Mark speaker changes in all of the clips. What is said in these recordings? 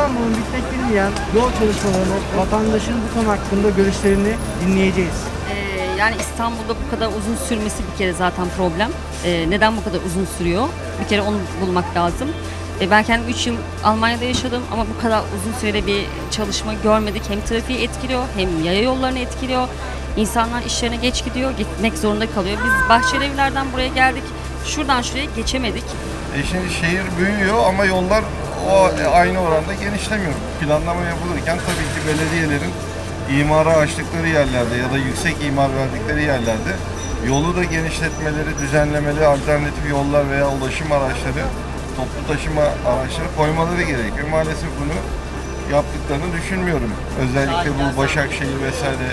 Speaker 1: İstanbul'un bitmek bilmeyen yol çalışmalarını, vatandaşın bu konu hakkında görüşlerini dinleyeceğiz.
Speaker 2: Ee, yani İstanbul'da bu kadar uzun sürmesi bir kere zaten problem. Ee, neden bu kadar uzun sürüyor? Bir kere onu bulmak lazım. Ee, ben kendim 3 yıl Almanya'da yaşadım ama bu kadar uzun sürede bir çalışma görmedik. Hem trafiği etkiliyor hem yaya yollarını etkiliyor. İnsanlar işlerine geç gidiyor, gitmek zorunda kalıyor. Biz Bahçeli Evler'den buraya geldik. Şuradan şuraya geçemedik.
Speaker 3: E şimdi şehir büyüyor ama yollar o aynı oranda genişlemiyor. Planlama yapılırken tabii ki belediyelerin imara açtıkları yerlerde ya da yüksek imar verdikleri yerlerde yolu da genişletmeleri, düzenlemeleri, alternatif yollar veya ulaşım araçları, toplu taşıma araçları koymaları gerekiyor. Maalesef bunu yaptıklarını düşünmüyorum. Özellikle bu Başakşehir vesaire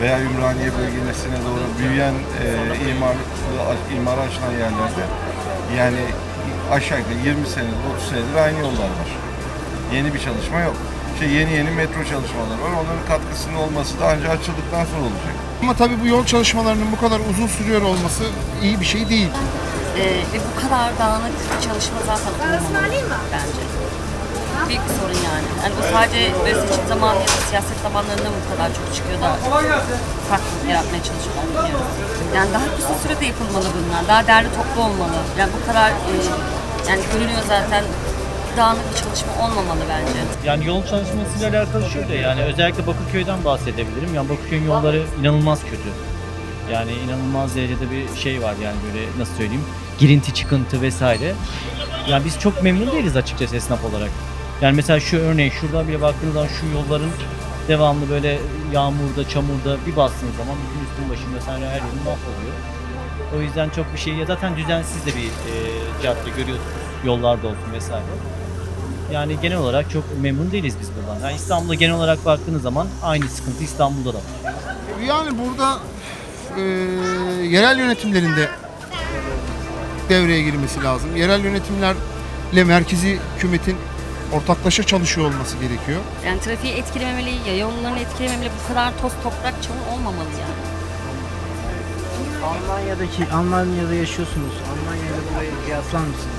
Speaker 3: veya Ümraniye bölgesine doğru büyüyen e, imar, imar açılan yerlerde yani aşağı yukarı 20 senedir, 30 senedir aynı yollar var. Yeni bir çalışma yok. İşte yeni yeni metro çalışmaları var. Onların katkısının olması da ancak açıldıktan sonra olacak.
Speaker 4: Ama tabii bu yol çalışmalarının bu kadar uzun sürüyor olması iyi bir şey değil.
Speaker 2: Ee, ve bu kadar dağınık bir çalışma zaten olmamalı bence. Büyük bir sorun yani. yani bu sadece böyle seçim zamanı ya da siyaset zamanlarında bu kadar çok çıkıyor da farklılık yaratmaya çalışıyorlar bilmiyorum. Yani daha kısa sürede yapılmalı bunlar. Daha derli toplu olmalı. Yani bu kadar e, yani görünüyor zaten dağınık bir çalışma olmamalı bence.
Speaker 5: Yani yol çalışmasıyla alakalı şöyle yani özellikle Bakırköy'den bahsedebilirim. Yani Bakırköy'ün yolları inanılmaz kötü. Yani inanılmaz derecede bir şey var yani böyle nasıl söyleyeyim girinti çıkıntı vesaire. Yani biz çok memnun değiliz açıkçası esnaf olarak. Yani mesela şu örneği şurada bile baktığınız zaman şu yolların devamlı böyle yağmurda, çamurda bir bastığınız zaman bütün üstün başın vesaire her yerin mahvoluyor. O yüzden çok bir şey ya zaten düzensiz de bir e, cadde görüyorsunuz. Yollarda olsun vesaire. Yani genel olarak çok memnun değiliz biz buradan. Yani İstanbul'a genel olarak baktığınız zaman aynı sıkıntı İstanbul'da da var.
Speaker 4: Yani burada e, yerel yönetimlerinde devreye girmesi lazım. Yerel yönetimlerle merkezi hükümetin ortaklaşa çalışıyor olması gerekiyor.
Speaker 2: Yani trafiği etkilememeli, yaya yollarını etkilememeli. Bu kadar toz toprak çamur olmamalı yani.
Speaker 1: Almanya'daki, Almanya'da yaşıyorsunuz. Almanya'yla burayı kıyaslar mısınız?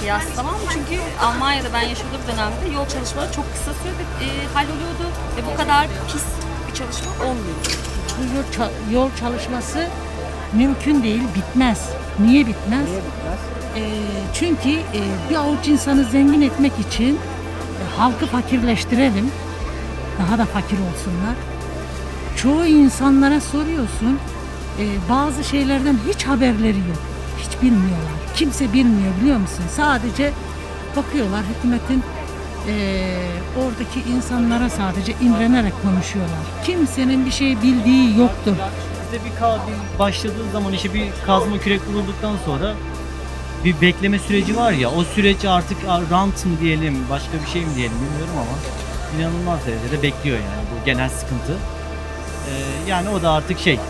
Speaker 2: Kıyaslamam çünkü Almanya'da ben yaşadığım dönemde yol çalışmaları çok kısa sürede e, halloluyordu ve bu kadar pis bir çalışma olmuyor.
Speaker 6: Bu yol, ça- yol çalışması mümkün değil, bitmez. Niye bitmez?
Speaker 1: Niye bitmez?
Speaker 6: Ee, çünkü e, bir avuç insanı zengin etmek için e, halkı fakirleştirelim. Daha da fakir olsunlar. Çoğu insanlara soruyorsun, e, bazı şeylerden hiç haberleri yok. Hiç bilmiyorlar. Kimse bilmiyor biliyor musun? Sadece bakıyorlar hükümetin e, oradaki insanlara sadece imrenerek konuşuyorlar. Kimsenin bir şey bildiği yoktur.
Speaker 5: Bizde bir, ka- bir başladığı zaman işte bir kazma kürek vurulduktan sonra bir bekleme süreci var ya o süreç artık rant mı diyelim başka bir şey mi diyelim bilmiyorum ama inanılmaz derecede bekliyor yani bu genel sıkıntı. Ee, yani o da artık şey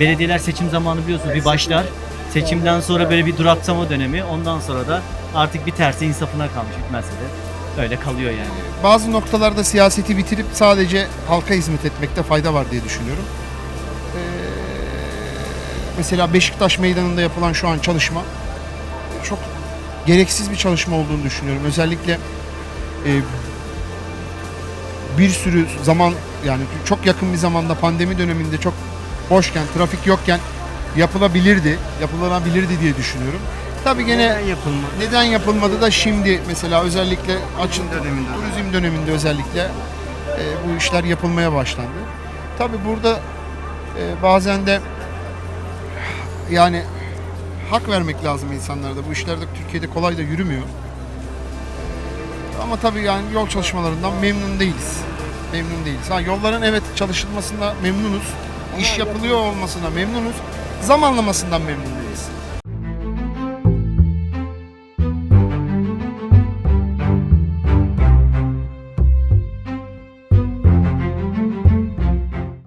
Speaker 5: belediyeler seçim zamanı biliyorsunuz bir başlar seçimden sonra böyle bir duraksama dönemi ondan sonra da artık biterse insafına kalmış bitmezse de öyle kalıyor yani.
Speaker 4: Bazı noktalarda siyaseti bitirip sadece halka hizmet etmekte fayda var diye düşünüyorum. Mesela Beşiktaş Meydanı'nda yapılan şu an çalışma çok gereksiz bir çalışma olduğunu düşünüyorum. Özellikle e, bir sürü zaman yani çok yakın bir zamanda pandemi döneminde çok boşken, trafik yokken yapılabilirdi, yapılabilirdi diye düşünüyorum. Tabii gene
Speaker 1: Neden yapılmadı?
Speaker 4: neden yapılmadı da şimdi mesela özellikle açın
Speaker 1: döneminde.
Speaker 4: turizm döneminde özellikle e, bu işler yapılmaya başlandı. Tabii burada e, bazen de yani hak vermek lazım insanlara da. Bu işler de Türkiye'de kolay da yürümüyor. Ama tabii yani yol çalışmalarından memnun değiliz. Memnun değiliz. Ha, yolların evet çalışılmasında memnunuz. İş yapılıyor olmasına memnunuz. Zamanlamasından memnun değiliz.